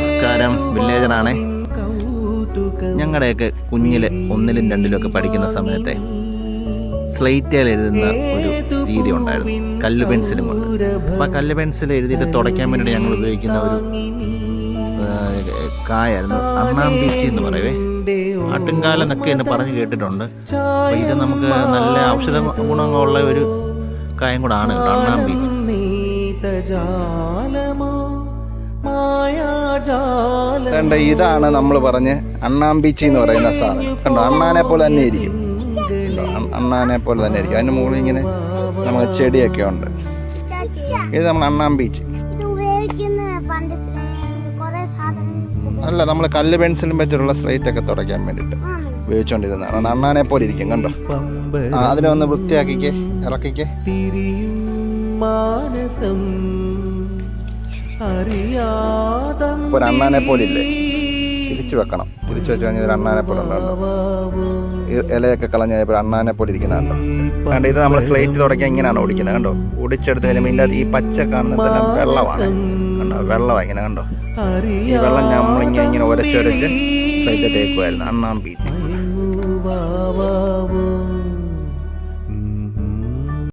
നമസ്കാരം വില്ലേജറാണേ. ഞങ്ങളുടെയൊക്കെ കുഞ്ഞിൽ ഒന്നിലും രണ്ടിലും ഒക്കെ പഠിക്കുന്ന സമയത്തെ സ്ലേറ്റിൽ എഴുതുന്ന ഒരു രീതി ഉണ്ടായിരുന്നു. കല്ല് പെൻസിലും കൊണ്ട് അപ്പോൾ ആ കല്ല് പെൻസിൽ എഴുതിയിട്ട് തുടയ്ക്കാൻ വേണ്ടി ഞങ്ങൾ ഉപയോഗിക്കുന്ന ഒരു കായായിരുന്നു അണ്ണാമ്പീച്ചി എന്ന് പറയുവേ. ആട്ടുംകാലം എന്നൊക്കെ എന്നെ പറഞ്ഞ് കേട്ടിട്ടുണ്ട്. ഇത് നമുക്ക് നല്ല ഔഷധ ഗുണങ്ങളുള്ള ഒരു കായം കൂടാണ് കേട്ടോ അണ്ണാമ്പീച്ചി കണ്ട ഇതാണ് നമ്മൾ പറഞ്ഞ് അണ്ണാമ്പിച്ചി എന്ന് പറയുന്ന സാധനം. കണ്ടോ അണ്ണാനെ പോലെ തന്നെ ഇരിക്കും. അണ്ണാനെ പോലെ തന്നെ ഇരിക്കും. അതിന് മുകളിൽ ഇങ്ങനെ നമുക്ക് ചെടിയൊക്കെ ഉണ്ട്. ഇത് നമ്മൾ അണ്ണാമ്പീച്ചി. അല്ല നമ്മൾ കല്ല് പെൻസിലും വെച്ചിട്ടുള്ള സ്ലേറ്റ് ഒക്കെ തുടയ്ക്കാൻ വേണ്ടിയിട്ട് ഉപയോഗിച്ചുകൊണ്ടിരുന്നതാണ് അണ്ണാനെ പോലെ ഇരിക്കും കണ്ടോ? അതിനെ ഒന്ന് വൃത്തിയാക്കിക്കേ ഇറക്കിക്കേ. മാനസം അറിയാതം ഇപ്പോൾ ഒരു അണ്ണാനെ പോലെ ഇല്ലേ തിരിച്ചു വെക്കണം. തിരിച്ചു വെച്ച് കഴിഞ്ഞാൽ അണ്ണാനെ പോലെ ഇലയൊക്കെ കളഞ്ഞ് കഴിഞ്ഞപ്പോൾ അണ്ണാനെ പോലെ ഇരിക്കുന്നുണ്ടോ കണ്ടോ? ഇത് നമ്മൾ സ്ലേറ്റ് തുടക്കി ഇങ്ങനെയാണ് ഓടിക്കുന്നത് കണ്ടോ? ഓടിച്ചെടുത്ത് കഴിയുമ്പോൾ ഇതിന്റെ ഈ പച്ച കാണുന്നതെല്ലാം വെള്ളമാണ്. കണ്ടോ വെള്ളമാണ് ഇങ്ങനെ കണ്ടോ? ഈ വെള്ളം നമ്മളിങ്ങനെ ഇങ്ങനെ ഉരച്ചൊരച്ച് സ്ലേറ്റ് തേക്കുമായിരുന്നു അണ്ണാൻ ബീച്ച്